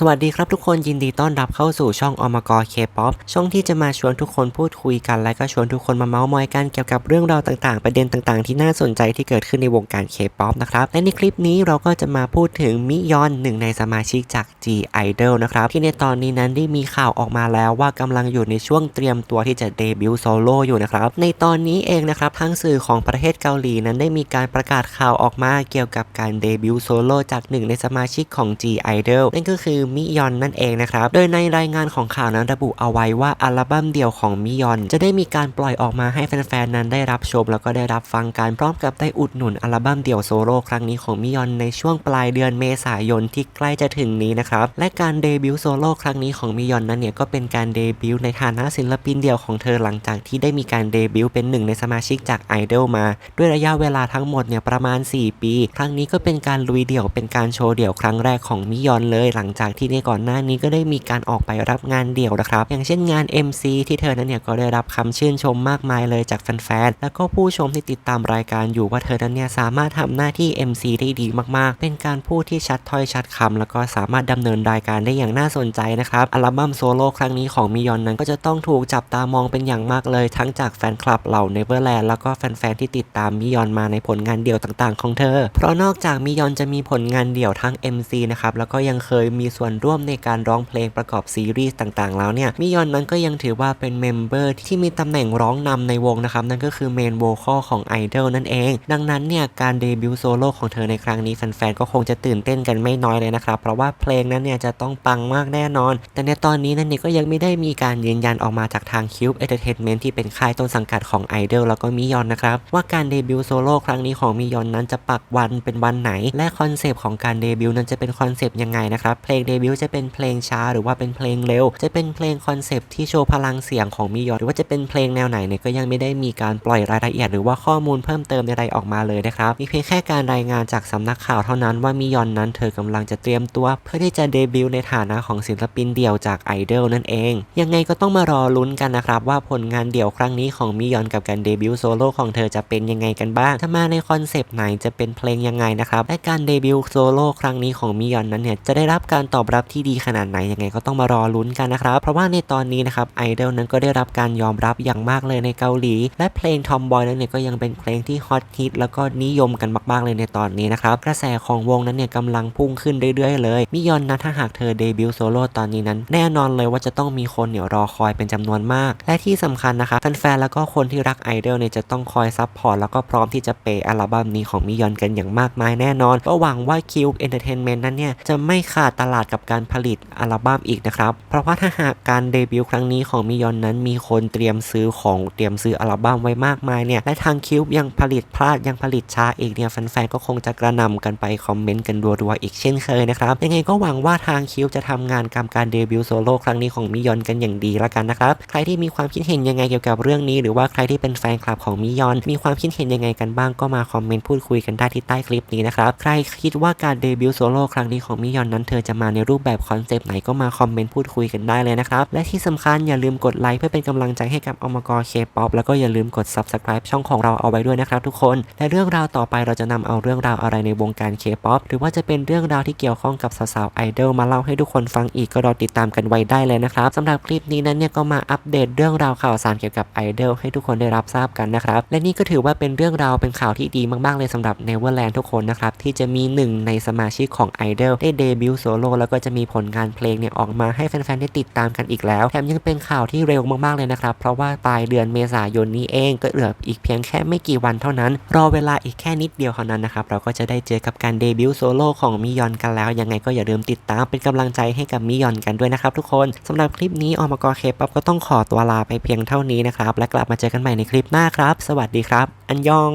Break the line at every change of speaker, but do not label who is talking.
สวัสดีครับทุกคนยินดีต้อนรับเข้าสู่ช่องอมกรเคป๊อปช่องที่จะมาชวนทุกคนพูดคุยกัน และก็ชวนทุกคนมาเมาส์มอยกันเกี่ยวกับเรื่องราวต่างๆ ประเด็นต่างๆ ที่น่าสนใจที่เกิดขึ้นในวงการเคป๊อปนะครับและในคลิปนี้เราก็จะมาพูดถึงมิยอนหนึ่งในสมาชิกจาก G Idol นะครับที่ในตอนนี้นั้นได้มีข่าวออกมาแล้วว่ากำลังอยู่ในช่วงเตรียมตัวที่จะเดบิวต์โซโล่อยู่นะครับในตอนนี้เองนะครับทางสื่อของประเทศเกาหลีนั้นได้มีการประกาศข่าวออกมาเกี่ยวกับการเดบิวต์โซโล่จากหนึ่งในสมาชิกของ G Idol นั่นก็คือมิยอนนั่นเองนะครับ โดยในรายงานของข่าวนั้นระบุเอาไว้ว่าอัลบั้มเดี่ยวของมิยอน จะได้มีการปล่อยออกมาให้แฟนๆนั้นได้รับชม แล้วก็ได้รับฟังการพร้อมกับได้อุดหนุนอัลบั้มเดี่ยวโซโล่ครั้งนี้ของมิยอนในช่วงปลายเดือนเมษายนที่ใกล้จะถึงนี้นะครับและการเดบิวต์โซโล่ครั้งนี้ของมิยอนนั้นเนี่ยก็เป็นการเดบิวต์ในฐานะศิลปินเดี่ยวของเธอหลังจากที่ได้มีการเดบิวต์เป็นหนึ่งในสมาชิกจากไอดอลมา ด้วยระยะเวลาทั้งหมดเนี่ยประมาณ 4 ปี ครั้งนี้ก็เป็นการลุยเดี่ยวเป็นการโชว์เดี่ยวครั้งแรกของมิยอนเลยหลังจากที่ในก่อนหน้านี้ก็ได้มีการออกไปรับงานเดี่ยวนะครับ อย่างเช่นงาน MC ที่เธอนั้นเนี่ยก็ได้รับคำชื่นชมมากมายเลยจากแฟนๆ แล้วก็ผู้ชมที่ติดตามรายการอยู่ว่าเธอนั้นเนี่ยสามารถทำหน้าที่ MC ได้ดีมากๆ เป็นการพูดที่ชัดถ้อยชัดคำแล้วก็สามารถดำเนินรายการได้อย่างน่าสนใจนะครับ อัลบั้มโซโล่ครั้งนี้ของมิยอนนั้นก็จะต้องถูกจับตามองเป็นอย่างมากเลย ทั้งจากแฟนคลับเหล่าเนเวอร์แลนด์แล้วก็แฟนๆ ที่ติดตามมิยอนมาในผลงานเดี่ยวต่างๆ ของเธอ เพราะนอกจากมิยอนจะมีผลงานเดี่ยวทั้ง MC นะครับแล้วก็ยังเคยมีส่วนร่วมในการร้องเพลงประกอบซีรีส์ต่างๆ แล้วเนี่ยมิยอนนั้นก็ยังถือว่าเป็นเมมเบอร์ที่มีตำแหน่งร้องนำในวงนะครับ นั่นก็คือเมนโวคอลของไอดอลนั่นเอง ดังนั้นเนี่ยการเดบิวต์โซโล่ของเธอในครั้งนี้แฟนๆก็คงจะตื่นเต้นกันไม่น้อยเลยนะครับ เพราะว่าเพลงนั้นเนี่ยจะต้องปังมากแน่นอน แต่ในตอนนี้นั่นเนี่ยก็ยังไม่ได้มีการยืนยันออกมาจากทาง Cube Entertainment ที่เป็นค่ายต้นสังกัดของไอดอลแล้วก็มิยอนนะครับว่าการเดบิวต์โซโล่ครั้งนี้ของมิยอนนั้นจะปักวันเป็นวันไหน และคอนเซปต์ของการเดบิวต์นั้นจะเป็นคอนเซปต์ยังไงนะครับเพลงเดบิวจะเป็นเพลงช้าหรือว่าเป็นเพลงเร็ว จะเป็นเพลงคอนเซปต์ที่โชว์พลังเสียงของมิยอนหรือว่าจะเป็นเพลงแนวไหนเนี่ยก็ยังไม่ได้มีการปล่อยรายละเอียดหรือว่าข้อมูลเพิ่มเติมใดๆออกมาเลยนะครับมีเพียงแค่การรายงานจากสำนักข่าวเท่านั้นว่ามิยอนนั้นเธอกำลังจะเตรียมตัว เพื่อที่จะเดบิวต์ในฐานะของศิลปินเดี่ยวจากไอดอลนั่นเอง ยังไงก็ต้องมารอลุ้นกันนะครับว่าผลงานเดี่ยวครั้งนี้ของมิยอนกับการเดบิวต์โซโล่ของเธอจะเป็นยังไงกันบ้างจะมาในคอนเซปต์ไหนจะเป็นเพลงยังไงนะครับและการเดบิวต์โซโล่ครั้งนี้ของมิยอนนั้นเนี่ยจะได้รับการตอบรับที่ดีขนาดไหนยังไงก็ต้องมารอลุ้นกันนะครับ เพราะว่าในตอนนี้นะครับไอดอลนั้นก็ได้รับการยอมรับอย่างมากเลยในเกาหลี และเพลงทอมบอยนั้นเนี่ยก็ยังเป็นเพลงที่ฮอตฮิตแล้วก็นิยมกันมากๆเลยในตอนนี้นะครับกระแสของวงนั้นเนี่ยกำลังพุ่งขึ้นเรื่อยๆ เลยมิยอนนะถ้าหากเธอเดบิวต์โซโล่ตอนนี้นั้น แน่นอนเลยว่าจะต้องมีคนเนี่ยรอคอยเป็นจำนวนมาก และที่สำคัญนะคะแฟนๆแล้วก็คนที่รักไอดอลเนี่ยจะต้องคอยซัพพอร์ตแล้วก็พร้อมที่จะเปย์อัลบั้มนี้ของมิยอนกันอย่างมากมายแน่นอนก็หวังว่า Cube Entertainment นั้นเนี่ยจะไม่ขาดตลาดกับการผลิตอัลบั้มอีกนะครับ เพราะว่าถ้าหากการเดบิวต์ครั้งนี้ของมิยอนนั้นมีคนเตรียมซื้อของเตรียมซื้ออัลบั้มไว้มากมายเนี่ย และทาง Cube ยังผลิตพลาดยังผลิตช้าอีกเนี่ยแฟนๆก็คงจะกระนำกันไปคอมเมนต์กันรัวๆอีกเช่นเคยนะครับ ยังไงก็หวังว่าทาง Cube จะทำงานกับการเดบิวต์โซโล่ครั้งนี้ของมิยอนกันอย่างดีละกันนะครับ ใครที่มีความคิดเห็นยังไงเกี่ยวกับเรื่องนี้หรือว่าใครที่เป็นแฟนคลับของมิยอน มีความคิดเห็นยังไงกันบ้างก็มาคอมเมนต์พูดคุยกันได้ที่ใต้คลิปนี้นะครับ ใครคิดว่าการเดบิวต์โซโล่ครั้งนี้ของมิยอนนั้นเธอจะมาในในรูปแบบคอนเซปต์ไหนก็มาคอมเมนต์พูดคุยกันได้เลยนะครับ และที่สำคัญอย่าลืมกดไลค์เพื่อเป็นกำลังใจให้กับอมกรเคป๊อปแล้วก็อย่าลืมกด subscribe ช่องของเราเอาไว้ด้วยนะครับทุกคน และเรื่องราวต่อไปเราจะนำเอาเรื่องราวอะไรในวงการเคป๊อปหรือว่าจะเป็นเรื่องราวที่เกี่ยวข้องกับสาวๆไอดอลมาเล่าให้ทุกคนฟังอีกก็รอติดตามกันไว้ได้เลยนะครับสำหรับคลิปนี้นั้นเนี่ยก็มาอัปเดตเรื่องราวข่าวสารเกี่ยวกับไอดอลให้ทุกคนได้รับทราบกันนะครับและนี่ก็ถือว่าเป็นเรื่องราวเป็นข่าวที่ดีมากๆเลยสำหรับ Neverland ทุกคนนะครับที่จะมีหนึ่งในสมาชิกของไอดอลได้เดบิวต์โซโล่แล้วก็จะมีผลงานเพลงเนี่ยออกมาให้แฟนๆได้ติดตามกันอีกแล้ว แถมยังเป็นข่าวที่เร็วมากๆเลยนะครับ เพราะว่าปลายเดือนเมษายนนี้เองก็เหลืออีกเพียงแค่ไม่กี่วันเท่านั้น รอเวลาอีกแค่นิดเดียวเท่านั้นนะครับ เราก็จะได้เจอกับการเดบิวต์โซโล่ของมิยอนกันแล้ว ยังไงก็อย่าลืมติดตามเป็นกำลังใจให้กับมิยอนกันด้วยนะครับทุกคนสำหรับคลิปนี้ออมกรเคป๊อปก็ต้องขอตัวลาไปเพียงเท่านี้นะครับและกลับมาเจอกันใหม่ในคลิปหน้าครับ สวัสดีครับ อันยอง